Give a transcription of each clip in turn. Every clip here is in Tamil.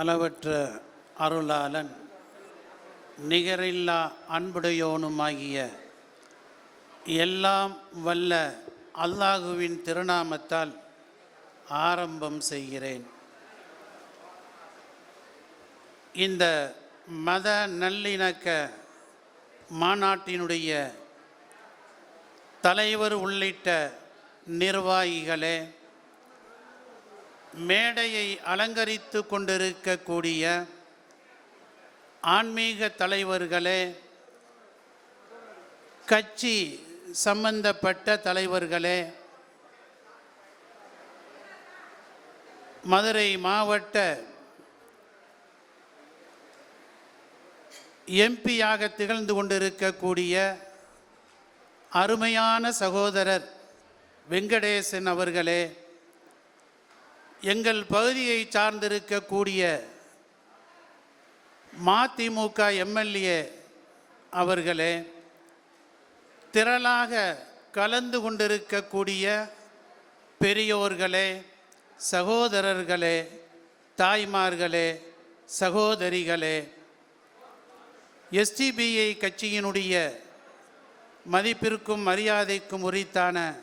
அளவற்ற அருளாளன் நிகரில்லா அன்புடையோனுமாகிய எல்லாம் வல்ல அல்லாஹுவின் திருநாமத்தால் ஆரம்பம் செய்கிறேன். இந்த மத நல்லிணக்க மாநாட்டினுடைய தலைவர் உள்ளிட்ட நிர்வாகிகளே மேடையை அலங்கரித்து கொண்டிருக்கக்கூடிய ஆன்மீக தலைவர்களே கட்சி சம்பந்தப்பட்ட தலைவர்களே மதுரை மாவட்ட எம்பியாக திகழ்ந்து கொண்டிருக்கக்கூடிய அருமையான சகோதரர் வெங்கடேசன் அவர்களே எங்கள் பகுதியை சார்ந்திருக்கக்கூடிய மதிமுக எம்எல்ஏ அவர்களே திரளாக கலந்து கொண்டிருக்கக்கூடிய பெரியோர்களே சகோதரர்களே தாய்மார்களே சகோதரிகளே எஸ்டிபிஐ கட்சியினுடைய மதிப்பிற்கும் மரியாதைக்கும் உரித்தான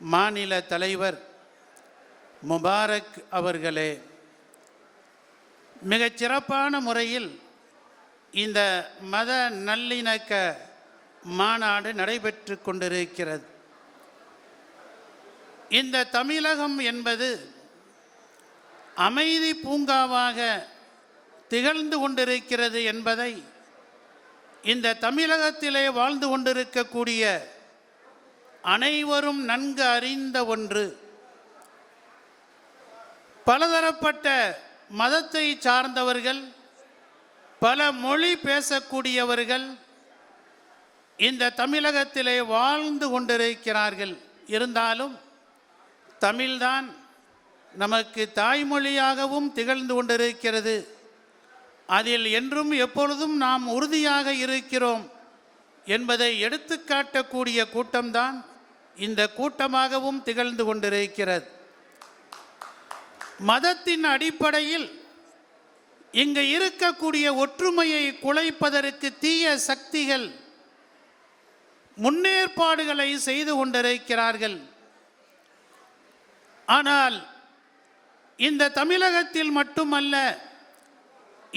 மாநில தலைவர் முபாரக் அவர்களே மிகச் சிறப்பான முறையில் இந்த மத நல்லிணக்க மாநாடு நடைபெற்று கொண்டிருக்கிறது. இந்த தமிழகம் என்பது அமைதி பூங்காவாக திகழ்ந்து கொண்டிருக்கிறது என்பதை இந்த தமிழகத்திலே வாழ்ந்து கொண்டிருக்கக்கூடிய அனைவரும் நன்கு அறிந்த ஒன்று. பலதரப்பட்ட மதத்தை சார்ந்தவர்கள் பல மொழி பேசக்கூடியவர்கள் இந்த தமிழகத்திலே வாழ்ந்து கொண்டிருக்கிறார்கள். இருந்தாலும் தமிழ்தான் நமக்கு தாய்மொழியாகவும் திகழ்ந்து கொண்டிருக்கிறது. அதில் என்றும் எப்பொழுதும் நாம் உறுதியாக இருக்கிறோம் என்பதை எடுத்துக்காட்டக்கூடிய கூட்டம்தான் இந்த கூட்டமாகவும் திகழ்ந்து கொண்டிருக்கிறது. மதத்தின் அடிப்படையில் இங்கு இருக்கக்கூடிய ஒற்றுமையை குலைப்பதற்கு தீய சக்திகள் முன்னேற்பாடுகளை செய்து கொண்டிருக்கிறார்கள். ஆனால் இந்த தமிழகத்தில் மட்டுமல்ல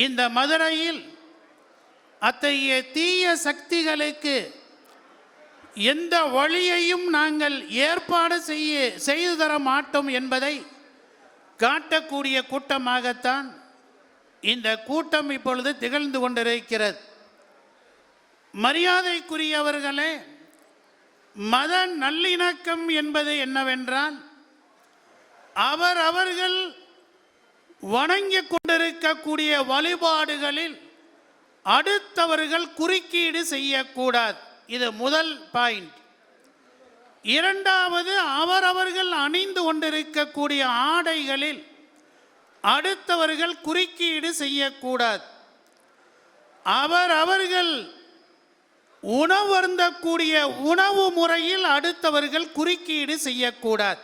இந்த மதுரையில் அத்தகைய தீய சக்திகளுக்கு எந்த வழியையும் நாங்கள் ஏற்பாடு செய்ய செய்து தர மாட்டோம் என்பதை காட்டக்கூடிய கூட்டமாகத்தான் இந்த கூட்டம் இப்பொழுது திகழ்ந்து கொண்டிருக்கிறது. மரியாதைக்குரியவர்களே மத நல்லிணக்கம் என்பது என்னவென்றால் அவர் அவர்கள் வணங்கிக் கொண்டிருக்கக்கூடிய வழிபாடுகளில் அடுத்தவர்கள் குறுக்கீடு செய்யக்கூடாது. இது முதல் பாயிண்ட். இரண்டாவது அவரவர்கள் அணிந்து கொண்டிருக்கக்கூடிய ஆடைகளில் அடுத்தவர்கள் குறுக்கீடு செய்யக்கூடாது. அவர் அவர்கள் உணவருந்தக்கூடிய உணவு முறையில் அடுத்தவர்கள் குறுக்கீடு செய்யக்கூடாது.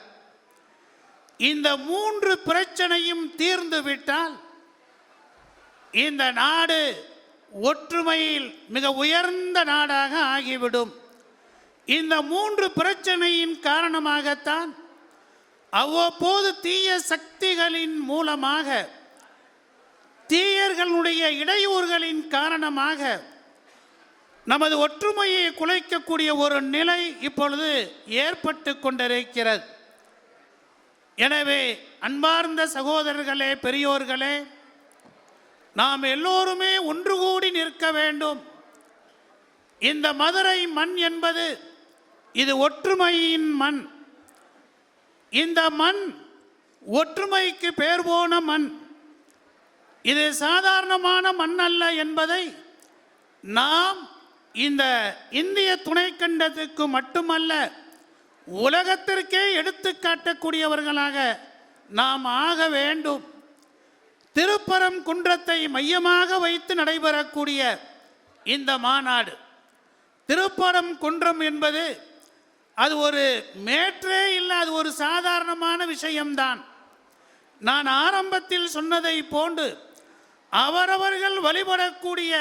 இந்த மூன்று பிரச்சனையும் தீர்ந்துவிட்டால் இந்த நாடு ஒற்றுமையில் மிக உயர்ந்த நாடாக ஆகிவிடும். இந்த மூன்று பிரச்சனையின் காரணமாகத்தான் அவ்வப்போது தீய சக்திகளின் மூலமாக தீயர்களுடைய இடையூறுகளின் காரணமாக நமது ஒற்றுமையை குலைக்கக்கூடிய ஒரு நிலை இப்பொழுது ஏற்பட்டு கொண்டிருக்கிறது. எனவே அன்பார்ந்த சகோதரர்களே பெரியோர்களே நாம் எல்லோருமே ஒன்று கூடி நிற்க வேண்டும். இந்த மதுரை மண் என்பது இது ஒற்றுமையின் மண். இந்த மண் ஒற்றுமைக்கு பேர் போன மண். இது சாதாரணமான மண் அல்ல என்பதை நாம் இந்த இந்திய துணைக்கண்டத்துக்கு மட்டுமல்ல உலகத்திற்கே எடுத்து காட்டக்கூடியவர்களாக நாம் ஆக வேண்டும். திருப்பரம் குன்றத்தை மையமாக வைத்து நடைபெறக்கூடிய இந்த மாநாடு திருப்பரம் குன்றம் என்பது அது ஒரு மேற்றே இல்லை அது ஒரு சாதாரணமான விஷயம்தான். நான் ஆரம்பத்தில் சொன்னதை போன்று அவரவர்கள் வழிபடக்கூடிய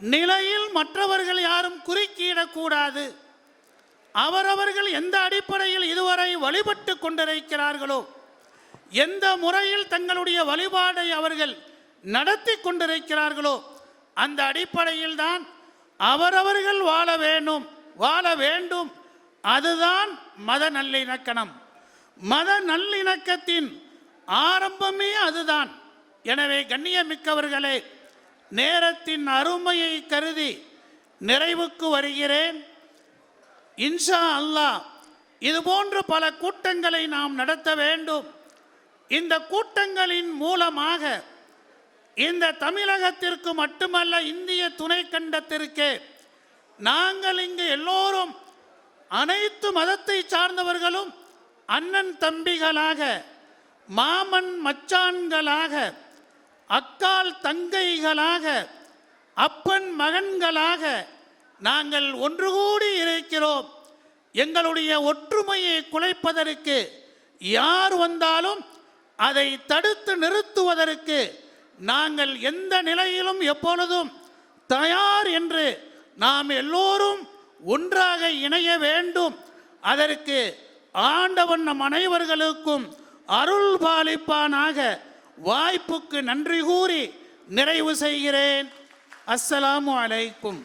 நிலையில் மற்றவர்கள் யாரும் குறுக்கிடக்கூடாது. அவரவர்கள் எந்த அடிப்படையில் இதுவரை வழிபட்டு கொண்டிருக்கிறார்களோ எந்த முறையில் தங்களுடைய வழிபாடை அவர்கள் நடத்தி கொண்டிருக்கிறார்களோ அந்த அடிப்படையில் தான் அவரவர்கள் வாழ வேண்டும் வாழ வேண்டும். அதுதான் மத நல்லிணக்கணம். மத நல்லிணக்கத்தின் ஆரம்பமே அதுதான். எனவே கண்ணியமிக்கவர்களே நேரத்தின் அருமையை கருதி நிறைவுக்கு வருகிறேன். இன்ஷா அல்லாஹ் இதுபோன்று பல கூட்டங்களை நாம் நடத்த வேண்டும். இந்த கூட்டங்களின் மூலமாக இந்த தமிழகத்திற்கு மட்டுமல்ல இந்திய துணைக்கண்டத்திற்கே நாங்கள் இங்கு எல்லோரும் அனைத்து மதத்தை சார்ந்தவர்களும் அண்ணன் தம்பிகளாக மாமன் மச்சான்களாக அக்கால் தங்கைகளாக அப்பன் மகன்களாக நாங்கள் ஒன்று கூடி இருக்கிறோம். எங்களுடைய ஒற்றுமையை குலைப்பதற்கு யார் வந்தாலும் அதை தடுத்து நிறுத்துவதற்கு நாங்கள் எந்த நிலையிலும் எப்பொழுதும் தயார் என்று நாம் எல்லோரும் ஒன்றாக இணைய வேண்டும். அதற்கு ஆண்டவன் நம் அனைவர்களுக்கும் அருள் பாலிப்பானாக வாய்ப்புக்கு நன்றி கூறி நிறைவு செய்கிறேன். அஸ்ஸலாமு அலைக்கும்.